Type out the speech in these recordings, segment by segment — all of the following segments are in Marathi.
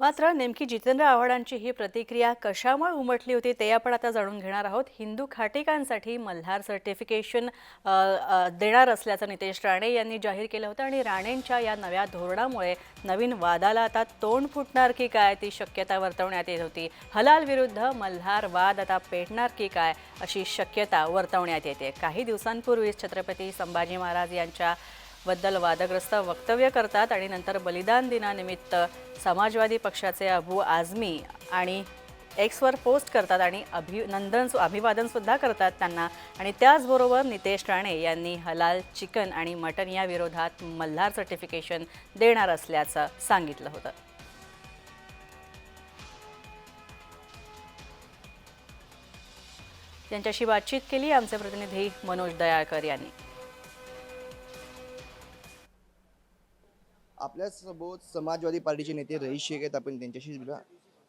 मात्र नेमकी जितेंद्र आव्हाडांची ही प्रतिक्रिया कशामुळे उमटली होती ते आपण आता जाणून घेणार आहोत. हिंदू खाटिकांसाठी मल्हार सर्टिफिकेशन देणार असल्याचं नितेश राणे यांनी जाहीर केलं होतं आणि राणेंच्या या नव्या धोरणामुळे नवीन वादाला आता तोंड फुटणार की काय ती शक्यता वर्तवण्यात येत होती. हलाल विरुद्ध मल्हार वाद आता पेटणार की काय अशी शक्यता वर्तवण्यात येते. काही दिवसांपूर्वीच छत्रपती संभाजी महाराज यांच्या बद्दल वादग्रस्त वक्तव्य करतात आणि नंतर बलिदान दिनानिमित्त समाजवादी पक्षाचे अबू आझमी आणि एक्सवर पोस्ट करतात आणि अभिनंदन अभिवादनसुद्धा करतात त्यांना. आणि त्याचबरोबर नितेश राणे यांनी हलाल चिकन आणि मटन या विरोधात मल्हार सर्टिफिकेशन देणार असल्याचं सांगितलं होतं. त्यांच्याशी बातचीत केली आमचे प्रतिनिधी मनोज दयाळकर यांनी. आपल्यासोबत समाजवादी पार्टीचे नेते रईस शेख आहेत. आपण त्यांच्याशी बोला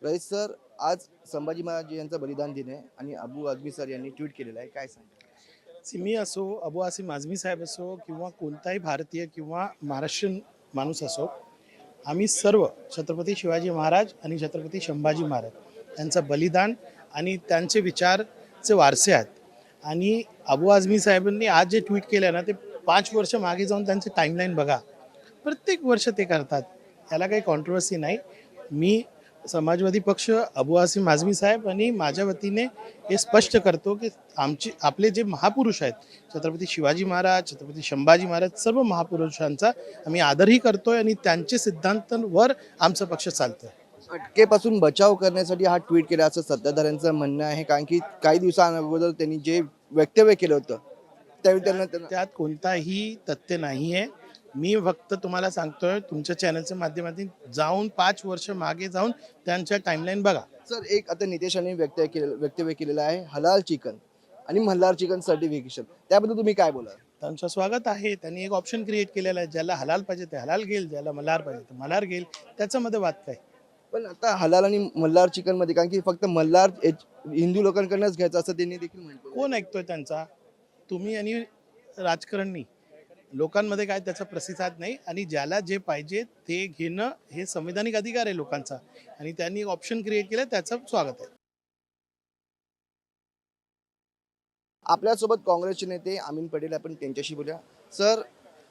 रईस सर आज संभाजी महाराज यांचा बलिदान दिन आहे आणि अबू आझमी सर यांनी ट्विट केलेलं आहे. काय सांगा सिमी असो अबू आसिम आझमी साहेब असो किंवा कोणताही भारतीय किंवा महाराष्ट्रीयन माणूस असो आम्ही सर्व छत्रपती शिवाजी महाराज आणि छत्रपती संभाजी महाराज यांचं बलिदान आणि त्यांचे विचारचे वारसे आहेत. आणि अबू आझमी साहेबांनी आज जे ट्विट केलं ना ते पाच वर्ष मागे जाऊन त्यांचे टाईमलाईन बघा. प्रत्येक वर्ष ते करतात. याला काही कॉन्ट्रोवर्सी नाही. मी समाजवादी पक्ष अबू आसिम आझमी साहेब आणि माझ्या वतीने हे स्पष्ट करतो की आमची आपले जे महापुरुष आहेत छत्रपती शिवाजी महाराज छत्रपती संभाजी महाराज सर्व महापुरुषांचा आम्ही आदरही करतोय आणि त्यांचे सिद्धांतांवर आमचा पक्ष चालतोय. अटकेपासून बचाव करण्यासाठी हा ट्विट केला असं सत्ताधाऱ्यांचं म्हणणं आहे. कारण की काही दिवसांअगोदर त्यांनी जे वक्तव्य केलं होतं त्यावेळी त्यांना त्यांना त्यात कोणताही तथ्य नाही आहे मी फक्त तुम्हाला सांगतोय तुमच्या चॅनलच्या माध्यमातून जाऊन पाच वर्ष मागे जाऊन त्यांच्या टाईमलाईन बघा. सर एक आता नितेशांनी व्यक्त केलेलं वक्तव्य केलेलं आहे हलाल चिकन आणि मल्हार चिकन सर्टिफिकेशन त्याबद्दल तुम्ही काय बोला त्यांचं स्वागत आहे. त्यांनी एक ऑप्शन क्रिएट केलेला आहे ज्याला हलाल पाहिजे ते हलाल घेईल ज्याला मल्हार पाहिजे तर मल्हार घेईल. त्याच्यामध्ये वाद काय? पण आता हलाल आणि मल्हार चिकनमध्ये कारण की फक्त मल्हार याच- हिंदू लोकांकडनंच घ्यायचं असं त्यांनी देखील म्हटलं. कोण ऐकतोय त्यांचा? तुम्ही आणि राजकारणनी लोकांमध्ये काय त्याचा प्रतिसाद नाही आणि ज्याला जे पाहिजे ते घेणं हे संविधानिक अधिकार आहे लोकांचा. आणि त्यांनी एक ऑप्शन क्रिएट केलं त्याचं स्वागत आहे. आपल्यासोबत काँग्रेसचे नेते आमीन पटेल आपण त्यांच्याशी बोलूया. सर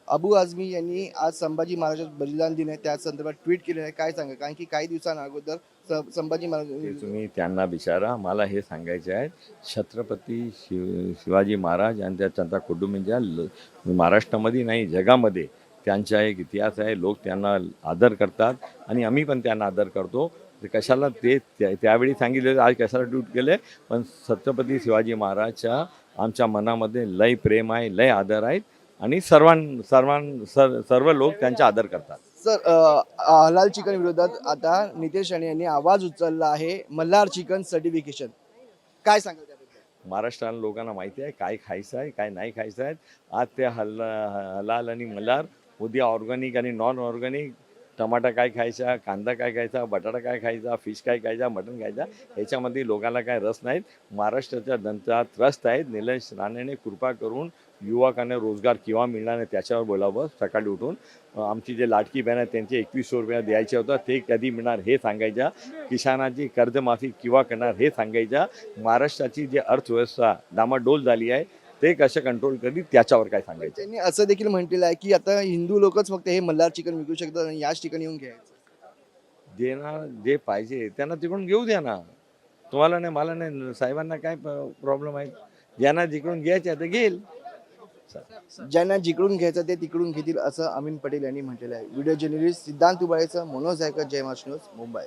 अबू आझमी यांनी आज संभाजी महाराजांचं बलिदान दिन आहे त्या संदर्भात ट्विट केलेलं आहे. काय सांगा? कारण की काही दिवसांअगोदर स- संभाजी ते महाराज तुम्ही त्यांना विचारा. मला हे सांगायचे आहे छत्रपती शिव शिवाजी महाराज आणि त्या त्यांचा कुटुंबींच्या म्हणजे ल- महाराष्ट्रामध्ये नाही जगामध्ये. त्यांचा एक इतिहास आहे. लोक त्यांना आदर करतात आणि आम्ही पण त्यांना आदर करतो. ते कशाला ते त्या- त्यावेळी सांगितले आज कशाला ट्यूट केले? पण छत्रपती शिवाजी महाराजच्या आमच्या मनामध्ये लय प्रेम आहे लय आदर आहेत आणि सर्वां सर्वां सर सर्व लोक त्यांचा आदर करतात. सर हलाल चिकन विरोधात आता नितेश राणे यांनी आवाज उचलला आहे मल्हार चिकन सर्टिफिकेशन काय सांगाल त्याबद्दल? महाराष्ट्राला लोकांना माहिती आहे काय खायचं आहे काय नाही खायचं आहे. आज ते हल हलाल आणि मलार उद्या ऑर्गॅनिक आणि नॉन ऑर्गॅनिक टमाटा काय खायचा कांदा काय खायचा बटाटा काय खायचा फिश काय खायचा मटण खायचा ह्याच्यामध्ये लोकांना काय रस नाहीत. महाराष्ट्राच्या दंतात त्रस्त आहेत. निलेश राणेने कृपा करून युवकांना रोजगार केव्हा मिळणार आहे त्याच्यावर बोलावं. सकाळी उठून आमची जे लाडकी बहन आहे त्यांचे एकवीसशे रुपये द्यायचे होतं. ते कधी मिळणार हे सांगायच्या. किसानाची कर्जमाफी किंवा करणार हे सांगायच्या. महाराष्ट्राची जी अर्थव्यवस्था डामाडोल झाली आहे ते कसं कंट्रोल करतील त्याच्यावर काय सांगायचं? त्यांनी असं देखील म्हटलेलं आहे की आता हिंदू लोकच फक्त हे मल्हार चिकन विकू शकतात आणि याच ठिकाणी येऊन घ्यायचं. देणार जे पाहिजे त्यांना तिकडून घेऊ द्या ना. तुम्हाला नाही मला नाही साहेबांना काय प्रॉब्लेम आहे? ज्यांना जिकडून घ्यायचे आहे ते घेईल. ज्यांना जिकडून घ्यायचं ते तिकडून घेतील असं अमीन पटेल यांनी म्हटलेलं आहे. व्हिडिओ जर्नलिस्ट सिद्धांत उबाळेचं मनोज ऐकर जय न्यूज मुंबई.